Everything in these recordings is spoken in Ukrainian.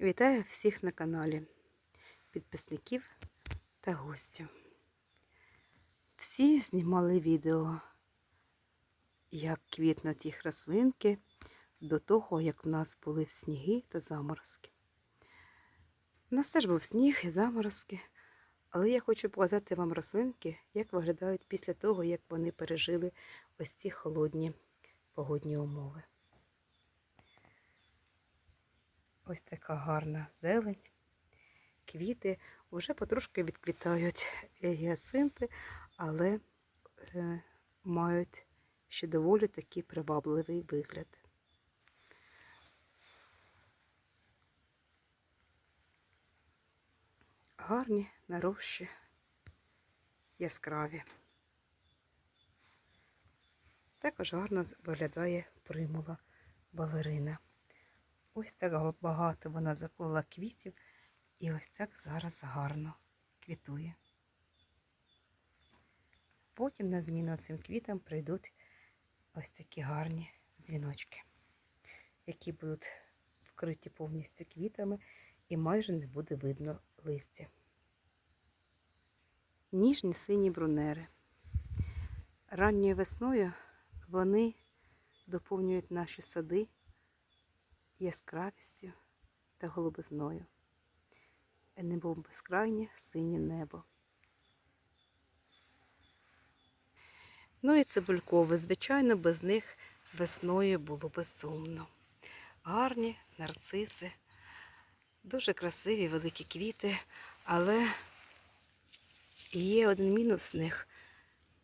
Вітаю всіх на каналі, підписників та гостів. Всі знімали відео, як квітнуть їх рослинки до того, як в нас були сніги та заморозки. У нас теж був сніг і заморозки, але я хочу показати вам рослинки, як виглядають після того, як вони пережили ось ці холодні погодні умови. Ось така гарна зелень, квіти. Вже потрошки відквітають гіацинти, але е, мають ще доволі такий привабливий вигляд. Гарні, нарощі, яскраві. Також гарно виглядає примула балерина. Ось так багато вона заклала квітів і ось так зараз гарно квітує. Потім на зміну цим квітам прийдуть ось такі гарні дзвіночки, які будуть вкриті повністю квітами і майже не буде видно листя. Ніжні сині брунери. Ранньою весною вони доповнюють наші сади яскравістю та голубизною. Небо безкрайнє синє небо. Ну і цибулькове, звичайно, без них весною було би сумно. Гарні нарциси, дуже красиві великі квіти, але є один мінус в них.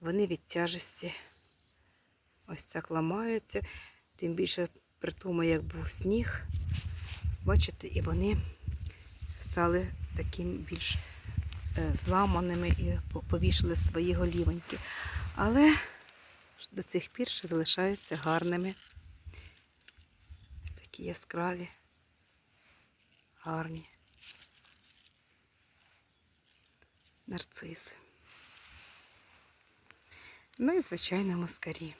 Вони від тяжесті ось так ламаються, тим більше при тому, як був сніг, бачите, і вони стали таким більш е, зламаними і повішали свої голівоньки. Але до цих пір ще залишаються гарними. Такі яскраві, гарні нарциси. Ну і, звичайно, москарі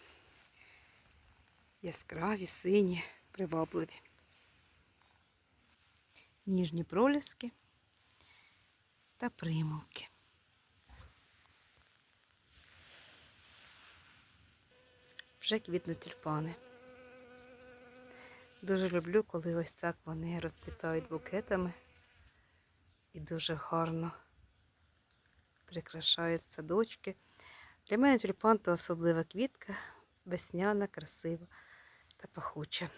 яскраві, сині, привабливі. Ніжні проліски та примовки. Вже квітнуть тюльпани. Дуже люблю, коли ось так вони розквітають букетами і дуже гарно прикрашають садочки. Для мене тюльпан то особлива квітка, весняна, красива та пахуча.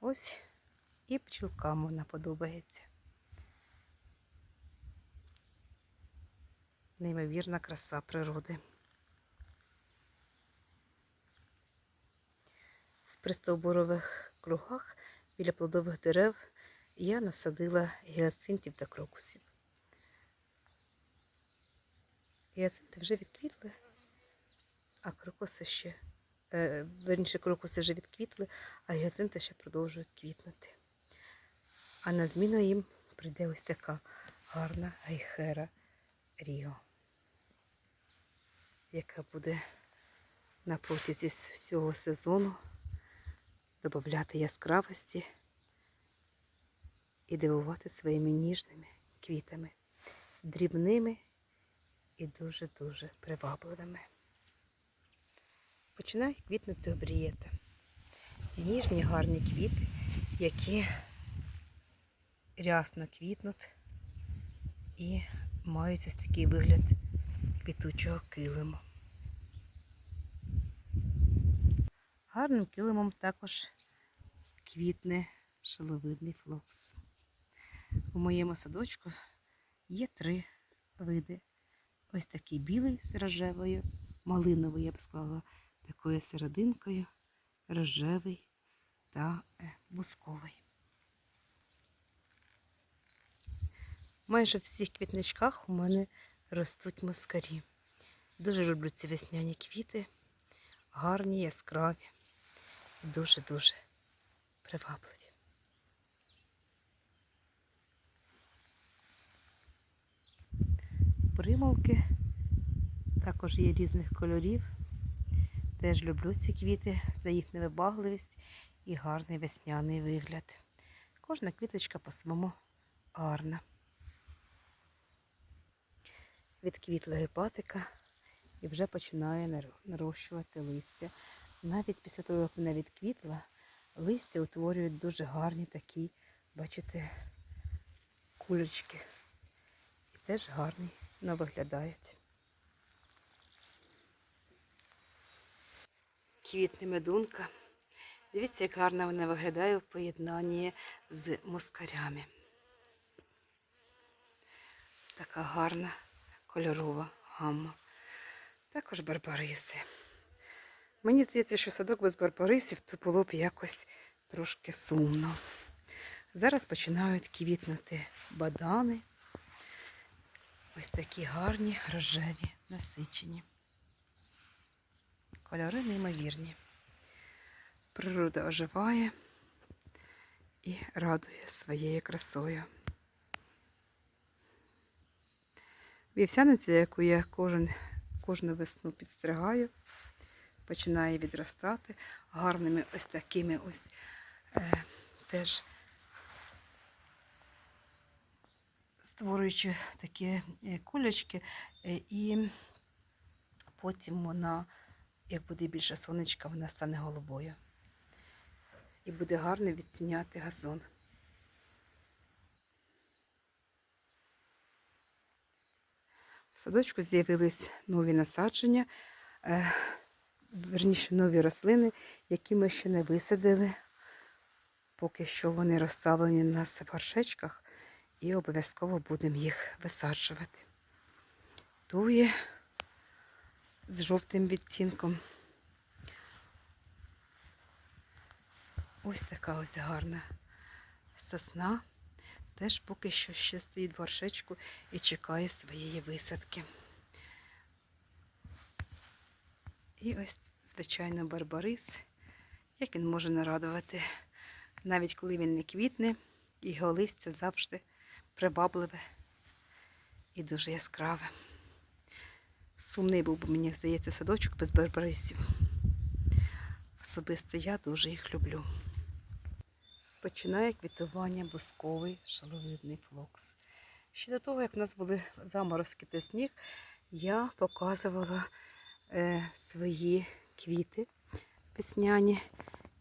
Ось і пчілкам вона подобається. Неймовірна краса природи. В пристовбурових кругах біля плодових дерев я насадила гіацинтів та крокусів. Гіацинти вже відквітли, а крокуси ще верніше крокуси вже відквітли, а гіацинти ще продовжують квітнути. А на зміну їм прийде ось така гарна гайхера Ріо, яка буде на протязі всього сезону додати яскравості і дивувати своїми ніжними квітами, дрібними і дуже-дуже привабливими починає квітнути обрієта. Ніжні гарні квіти, які рясно квітнуть і мають ось такий вигляд квітучого килиму. Гарним килимом також квітне шаловидний флокс. У моєму садочку є три види. Ось такий білий з рожевою, малиновий, я б сказала, такою серединкою, рожевий та е, бусковий. Майже в всіх квітничках у мене ростуть москарі. Дуже люблю ці весняні квіти, гарні, яскраві, дуже-дуже привабливі. Примовки також є різних кольорів. Теж люблю ці квіти за їх невибагливість і гарний весняний вигляд. Кожна квіточка по-своєму гарна. Відквітла гепатика і вже починає нарощувати листя. Навіть після того, як вона відквітла, листя утворюють дуже гарні такі, бачите, кулечки. І теж гарні виглядають. Квітне медунка. Дивіться, як гарно вона виглядає в поєднанні з москарями. Така гарна кольорова гамма. Також барбариси. Мені здається, що садок без барбарисів то було б якось трошки сумно. Зараз починають квітнути бадани. Ось такі гарні, рожеві, насичені. Кольори неймовірні. Природа оживає і радує своєю красою. Вівсяниця, яку я кожен, кожну весну підстригаю, починає відростати гарними ось такими ось е, теж створюючи такі е, кулечки, е, і потім вона, як буде більше сонечка, вона стане голубою. І буде гарно відтіняти газон. В садочку з'явились нові насадження, е, верніше нові рослини, які ми ще не висадили. Поки що вони розставлені на горшечках і обов'язково будемо їх висаджувати. Тує з жовтим відтінком. Ось така ось гарна сосна. Теж поки що ще стоїть в горшечку і чекає своєї висадки. І ось, звичайно, барбарис, як він може нарадувати, навіть коли він не квітне, його листя завжди привабливе і дуже яскраве. Сумний був би, мені здається, садочок без барбарисів. Особисто я дуже їх люблю. Починає квітування бусковий шаловидний флокс. Ще до того, як в нас були заморозки та сніг, я показувала е, свої квіти весняні.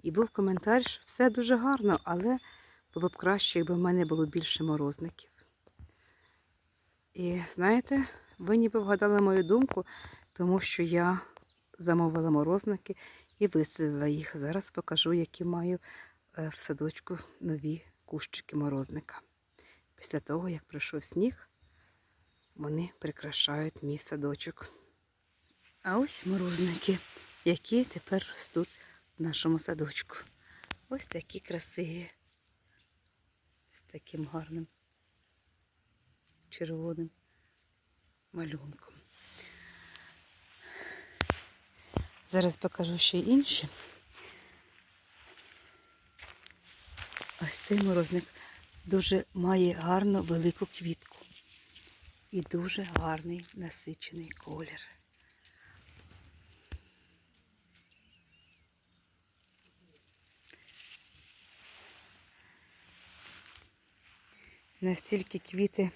І був коментар, що все дуже гарно, але було б краще, якби в мене було більше морозників. І знаєте, ви ніби вгадали мою думку, тому що я замовила морозники і висадила їх. Зараз покажу, які маю е, в садочку нові кущики морозника. Після того, як пройшов сніг, вони прикрашають мій садочок. А ось морозники, які тепер ростуть в нашому садочку. Ось такі красиві. З таким гарним червоним малюнком. Зараз покажу ще інші. Ось цей морозник дуже має гарну велику квітку і дуже гарний насичений колір. Настільки квіти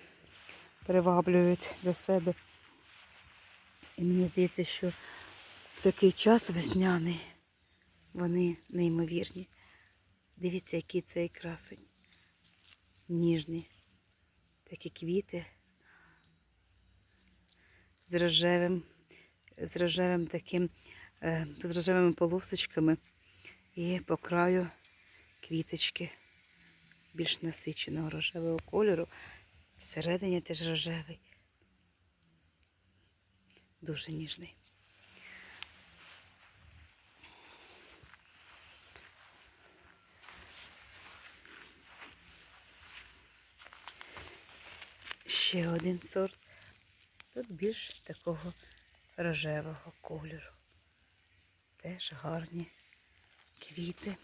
приваблюють до себе. І мені здається, що в такий час весняний вони неймовірні. Дивіться, який цей красень. Ніжний. Такі квіти з рожевим, з рожевим таким, е, з рожевими полосочками і по краю квіточки більш насиченого рожевого кольору. Всередині теж рожевий. Дуже ніжний. Ще один сорт. Тут більш такого рожевого кольору. Теж гарні квіти.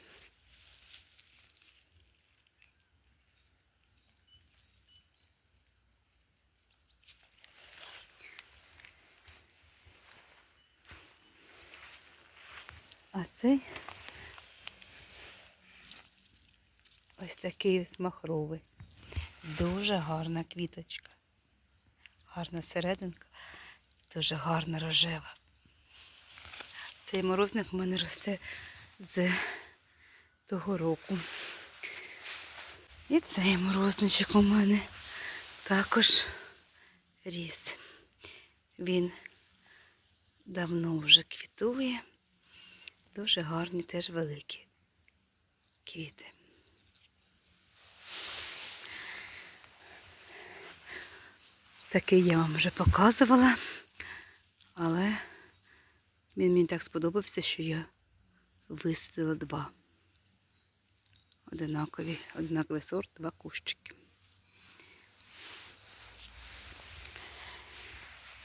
Цей ось такий ось махровий. Дуже гарна квіточка. Гарна серединка, дуже гарна рожева. Цей морозник у мене росте з того року. І цей морозничок у мене також ріс. Він давно вже квітує. Дуже гарні, теж великі квіти. Такий я вам вже показувала, але він мені так сподобався, що я висадила два. Одинакові, одинаковий сорт, два кущики.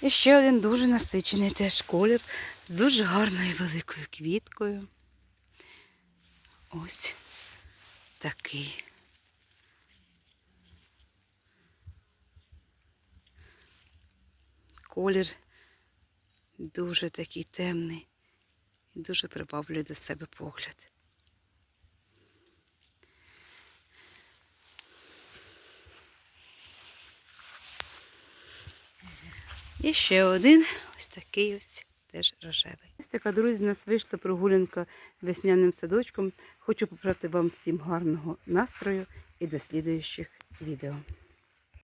І ще один дуже насичений теж колір з дуже гарною великою квіткою. Ось такий. Колір дуже такий темний і дуже приваблює до себе погляд. І ще один ось такий ось теж рожевий. Ось така, друзі, у нас вийшла прогулянка весняним садочком. Хочу побажати вам всім гарного настрою і до слідуючих відео.